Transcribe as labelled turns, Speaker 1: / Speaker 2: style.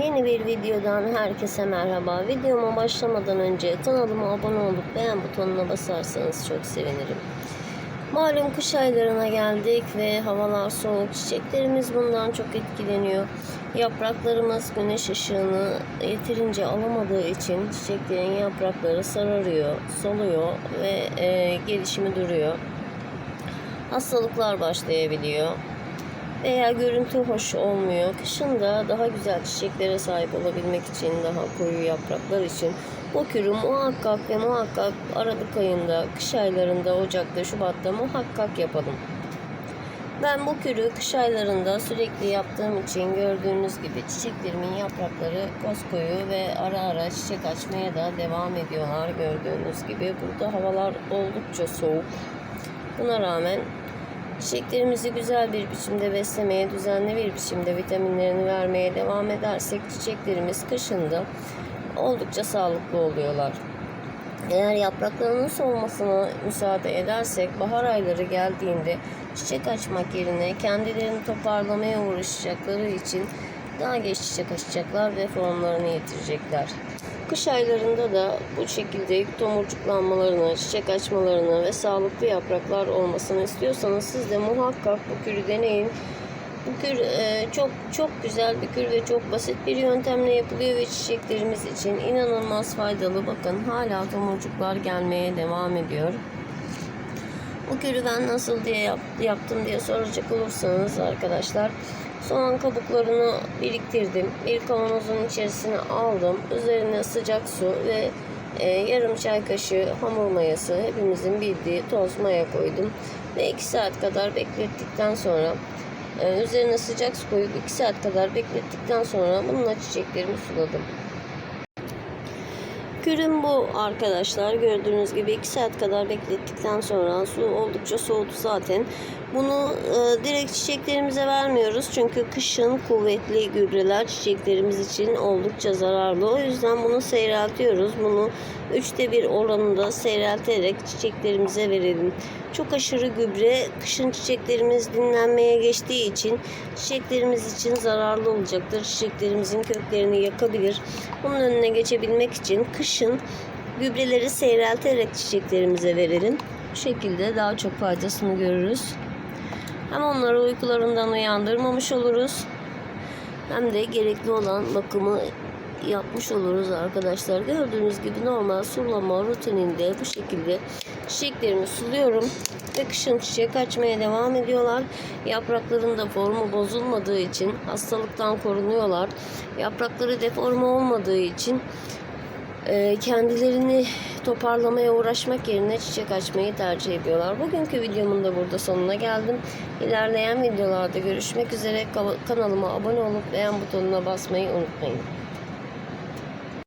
Speaker 1: Yeni bir videodan herkese merhaba. Videoma başlamadan önce kanalıma abone olup beğen butonuna basarsanız çok sevinirim. Malum kış aylarına geldik ve havalar soğuk. Çiçeklerimiz bundan çok etkileniyor. Yapraklarımız güneş ışığını yeterince alamadığı için çiçeklerin yaprakları sararıyor, soluyor ve e, gelişimi duruyor. Hastalıklar başlayabiliyor veya görüntü hoş olmuyor. Kışın da daha güzel çiçeklere sahip olabilmek için, daha koyu yapraklar için kürü muhakkak ve muhakkak Aralık ayında, kış aylarında, Ocak'ta, Şubat'ta muhakkak yapalım. Ben bu kürü kış aylarında sürekli yaptığım için gördüğünüz gibi çiçeklerimin yaprakları koyu ve ara ara çiçek açmaya da devam ediyorlar gördüğünüz gibi. Burada havalar oldukça soğuk. Buna rağmen Çiçeklerimizi güzel bir biçimde beslemeye, düzenli bir biçimde vitaminlerini vermeye devam edersek çiçeklerimiz kışında oldukça sağlıklı oluyorlar. Eğer yapraklarının solmasına müsaade edersek bahar ayları geldiğinde çiçek açmak yerine kendilerini toparlamaya uğraşacakları için daha geç çiçek açacaklar ve formlarını yitirecekler. Kış aylarında da bu şekilde tomurcuklanmalarını, çiçek açmalarını ve sağlıklı yapraklar olmasını istiyorsanız siz de muhakkak bu kürü deneyin. Bu kür e, çok çok güzel bir kür ve çok basit bir yöntemle yapılıyor ve çiçeklerimiz için inanılmaz faydalı. Bakın hala tomurcuklar gelmeye devam ediyor. Bu kürü ben nasıl diye yap, yaptım diye soracak olursanız arkadaşlar soğan kabuklarını biriktirdim. Bir kavanozun içerisine aldım. Üzerine sıcak su ve e, yarım çay kaşığı hamur mayası hepimizin bildiği toz maya koydum. Ve 2 saat kadar beklettikten sonra e, üzerine sıcak su koyup 2 saat kadar beklettikten sonra bununla çiçeklerimi suladım. Kürüm bu arkadaşlar. Gördüğünüz gibi 2 saat kadar beklettikten sonra su oldukça soğudu zaten. Bunu e, direkt çiçeklerimize vermiyoruz. Çünkü kışın kuvvetli gübreler çiçeklerimiz için oldukça zararlı. O yüzden bunu seyreltiyoruz. Bunu üçte bir oranında seyrelterek çiçeklerimize verelim. Çok aşırı gübre kışın çiçeklerimiz dinlenmeye geçtiği için çiçeklerimiz için zararlı olacaktır. Çiçeklerimizin köklerini yakabilir. Bunun önüne geçebilmek için kışın gübreleri seyrelterek çiçeklerimize verelim. Bu şekilde daha çok faydasını görürüz. Hem onları uykularından uyandırmamış oluruz. Hem de gerekli olan bakımı yapmış oluruz arkadaşlar. Gördüğünüz gibi normal sulama rutininde bu şekilde çiçeklerimi suluyorum ve kışın çiçek açmaya devam ediyorlar. Yaprakların da formu bozulmadığı için hastalıktan korunuyorlar. Yaprakları deforme olmadığı için kendilerini toparlamaya uğraşmak yerine çiçek açmayı tercih ediyorlar. Bugünkü videomun da burada sonuna geldim. İlerleyen videolarda görüşmek üzere. Kanalıma abone olup beğen butonuna basmayı unutmayın.